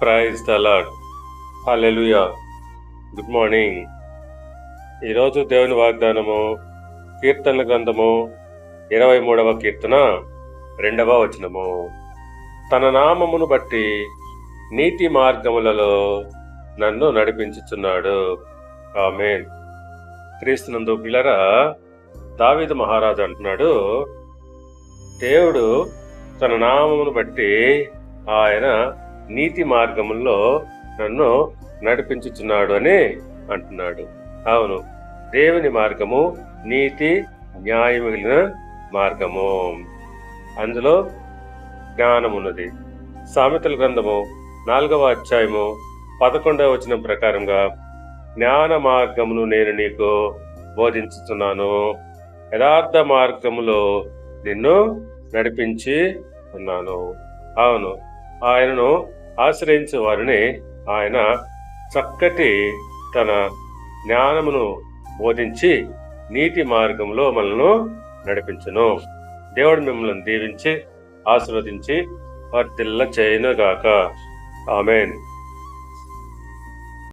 Praise దలాడ్ Lord good morning ఈరోజు దేవుని వాగ్దానము కీర్తనల గ్రంథము ఇరవై మూడవ కీర్తన రెండవ వచనము. తన నామమును బట్టి నీతి మార్గములలో నన్ను నడిపించుచున్నాడు. ఆమెన్. క్రీస్తునందు పిల్లరా దావీదు మహారాజు అంటున్నాడు దేవుడు తన నామమును బట్టి ఆయన నీతి మార్గముల్లో నన్ను నడిపించుచున్నాడు అని అంటున్నాడు. అవును దేవుని మార్గము నీతి న్యాయం మిగిలిన మార్గము. అందులో జ్ఞానం ఉన్నది సామెతల గ్రంథము నాలుగవ అధ్యాయము పదకొండవ వచనం ప్రకారంగా జ్ఞాన మార్గమును నేను నీకు బోధించుతున్నాను యథార్థ మార్గములో నిన్ను నడిపించి ఉన్నాను. అవును ఆయనను ఆశ్రయించే వారిని ఆయన చక్కటి తన జ్ఞానమును బోధించి నీతి మార్గంలో మనల్ని నడిపించును. దేవుడు మిమ్మల్ని దీవించి ఆశీర్వదించి వర్తిల్ల చేయనుగాక ఆమెన్.